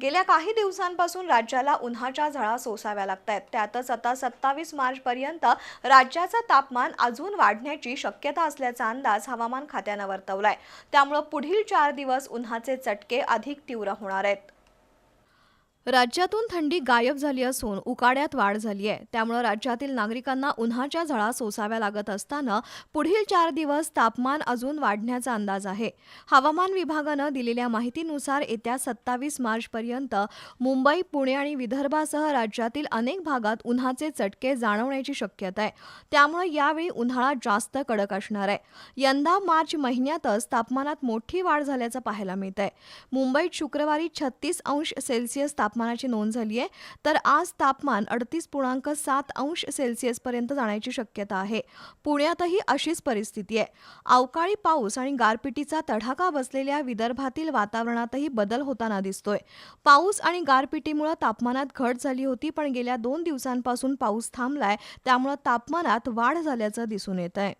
गेल्या काही दिवसांपासून राज्याला उन्हाच्या झळा सोसाव्या लागत आहेत त्यातच आता सत्तावीस मार्चपर्यंत राज्याचं तापमान अजून वाढण्याची शक्यता असल्याचा अंदाज हवामान खात्यानं वर्तवलाय. त्यामुळं पुढील चार दिवस उन्हाचे चटके अधिक तीव्र होणार आहेत. राज्यातून थंडी गायब झाली असून उकाड्यात वाढ झाली आहे त्यामुळे राज्यातील नागरिकांना उन्हाच्या झळा सोसाव्या लागत असताना पुढील चार दिवस तापमान अजून वाढण्याचा अंदाज आहे. हवामान विभागानं दिलेल्या माहितीनुसार येत्या सत्तावीस मार्चपर्यंत मुंबई पुणे आणि विदर्भासह राज्यातील अनेक भागात उन्हाचे चटके जाणवण्याची शक्यता आहे. त्यामुळे यावेळी उन्हाळा जास्त कडक असणार आहे. यंदा मार्च महिन्यातच तापमानात मोठी वाढ झाल्याचं पाहायला मिळत आहे मुंबईत शुक्रवारी छत्तीस अंश सेल्सिअस तापमान तापमानाची नोंद झाली आहे तर आज तापमान अडतीस पूर्णांक सात अंश सेल्सिअसपर्यंत जाण्याची शक्यता आहे. पुण्यातही अशीच परिस्थिती आहे. अवकाळी पाऊस आणि गारपिटीचा तडाखा बसलेल्या विदर्भातील वातावरणातही बदल होताना दिसतोय. पाऊस आणि गारपिटीमुळे तापमानात घट झाली होती पण गेल्या दोन दिवसांपासून पाऊस थांबलाय त्यामुळे तापमानात वाढ झाल्याचं दिसून येत आहे